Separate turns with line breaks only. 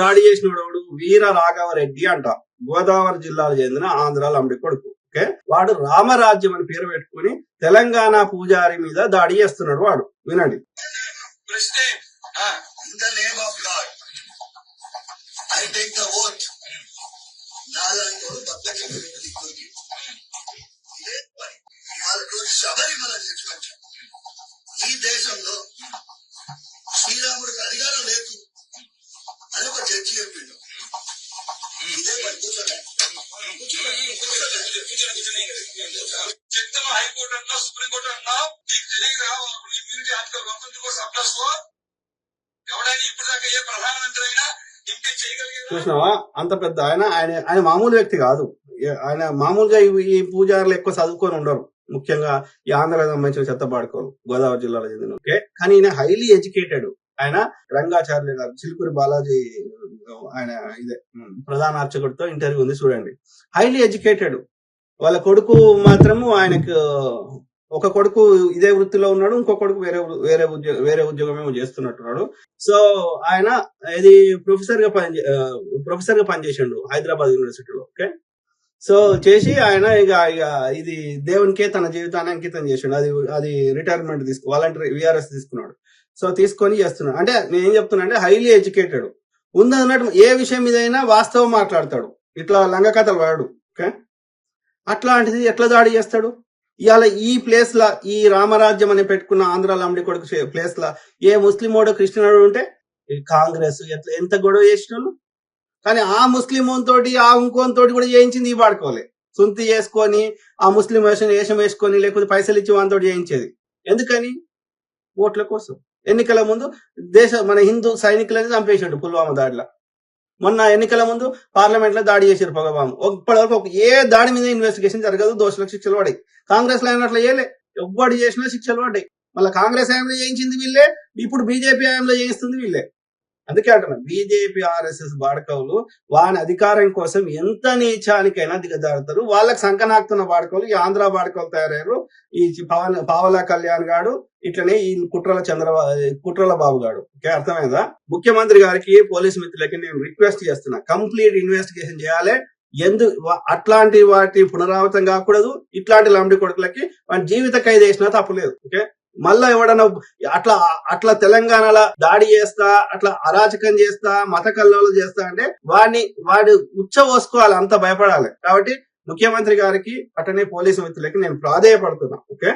దాడి చేసినోడు వీర రాఘవరెడ్డి అంట గోదావరి జిల్లాకు చెందిన ఆంధ్ర లంబడి కొడుకు ఓకే వాడు రామరాజ్యం అని పేరు పెట్టుకుని తెలంగాణ పూజారి మీద దాడి చేస్తున్నాడు వాడు వినండి
President,
జడ్జి చెప్పిండు ఇదే పని
హైకోర్టు అన్నా సుప్రీంకోర్టు అన్నా నీకు తెలియదురా immunity article one twenty four sub ఎవడైనా ఇప్పుడు దాకా ఏ ప్రధానమంత్రి అయినా
చూసినావా? అంత పెద్ద ఆయన ఆయన ఆయన మామూలు వ్యక్తి కాదు. ఆయన మామూలుగా ఈ- ఈ పూజారులు ఎక్కువ చదువుకొని ఉండరు. ముఖ్యంగా ఈ ఆంధ్రాకి సంబంధించిన చెత్త పాడుకోరు గోదావరి జిల్లాలో చెందిన ఓకే కానీ ఈయన హైలీ ఎడ్యుకేటెడ్ ఆయన రంగాచార్య గారు. చిలుకూరి బాలాజీ ఆయన ఇదే ప్రధాన అర్చకుడితో ఇంటర్వ్యూ ఉంది చూడండి. హైలీ ఎడ్యుకేటెడ్ వాళ్ళ కొడుకు మాత్రము ఆయనకు ఒక కొడుకు ఇదే వృత్తిలో ఉన్నాడు ఇంకో కొడుకు వేరే వేరే ఉద్యోగం వేరే ఉద్యోగం చేస్తున్నట్టున్నాడు. సో ఆయన ఇది ప్రొఫెసర్గా పని ప్రొఫెసర్గా పనిచేసిండు హైదరాబాద్ యూనివర్సిటీలో ఓకే సో చేసి ఆయన ఇక ఇక ఇది దేవునికే తన జీవితాన్ని అంకితం చేసిండు. అది అది రిటైర్మెంట్ తీసుకో వాలంటరీ విఆర్ఎస్ తీసుకున్నాడు. సో తీసుకొని చేస్తున్నాడు. అంటే నేను ఏం చెప్తున్నా అంటే హైలీ ఎడ్యుకేటెడ్ ఉంది అన్నట్టు ఏ విషయం మీదైనా వాస్తవం మాట్లాడతాడు. ఇట్లా లంగ కథలు వాడు. ఓకే? అట్లాంటిది ఎట్లా దాడి చేస్తాడు? ఇవాళ ఈ ప్లేస్ లా ఈ రామరాజ్యం అని పెట్టుకున్న ఆంధ్ర లంబడి కొడుకు ప్లేస్ లా ఏ ముస్లిమోడో క్రిస్టియనోడు ఉంటే కాంగ్రెస్ ఎట్లా ఎంత గొడవ చేసిన కానీ ఆ ముస్లిం తోటి ఆ ఇంకోని తోటి కూడా చేయించింది ఈ పాడుకోలే సొంతి చేసుకొని ఆ ముస్లిం వేషం వేషం వేసుకొని లేకపోతే పైసలు ఇచ్చి వాళ్ళతో చేయించేది. ఎందుకని? ఓట్ల కోసం. ఎన్నికల ముందు దేశ మన హిందూ సైనికులని చంపేసాడు పుల్వామా దాడిలో. మొన్న ఎన్నికల ముందు పార్లమెంట్లో దాడి చేశారు పొగబాము. ఇప్పటివరకు ఒక ఏ దాడి మీద ఇన్వెస్టిగేషన్ జరగదు దోషులకు శిక్షలు పడాయి. కాంగ్రెస్లో అయినట్లు చేయలే. ఎవ్వడు చేసినా శిక్షలు పడ్డాయి. మళ్ళీ కాంగ్రెస్ హయాంలో చేయించింది వీళ్ళే ఇప్పుడు బీజేపీ హయాంలో చేయిస్తుంది వీళ్ళే. అందుకే అంటున్నాను బీజేపీ ఆర్ఎస్ఎస్ బాడకవులు వాని అధికారం కోసం ఎంత నీచానికైనా దిగజారుతారు. వాళ్ళకి సంకనాక్తున్న బాడకవులు ఈ ఆంధ్ర బాడకవులు తయారయ్యారు. ఈ పవన్ పావలా కళ్యాణ్ గాడు ఇట్లనే ఈ కుట్రల చంద్రబాబు కుట్రల బాబు గాడు. ఓకే అర్థమైందా? ముఖ్యమంత్రి గారికి పోలీస్ మిత్రులకి నేను రిక్వెస్ట్ చేస్తున్నా. కంప్లీట్ ఇన్వెస్టిగేషన్ చేయాలి. ఎందు అట్లాంటి వాటి పునరావృతం కాకూడదు. ఇట్లాంటి లంబడి కొడుకులకి వాడి జీవిత ఖైదు వేసినా తప్పులేదు ఓకే? మళ్ళా ఎవడన్నా అట్లా అట్లా తెలంగాణలో దాడి చేస్తా అట్లా అరాచకం చేస్తా మత కల్లోలు చేస్తా అంటే వాడిని వాడు ఉచ్చ పోసుకోవాలి అంత భయపడాలి. కాబట్టి ముఖ్యమంత్రి గారికి అటనే పోలీసు మిత్రులకి నేను ప్రాధేయపడుతున్నా ఓకే?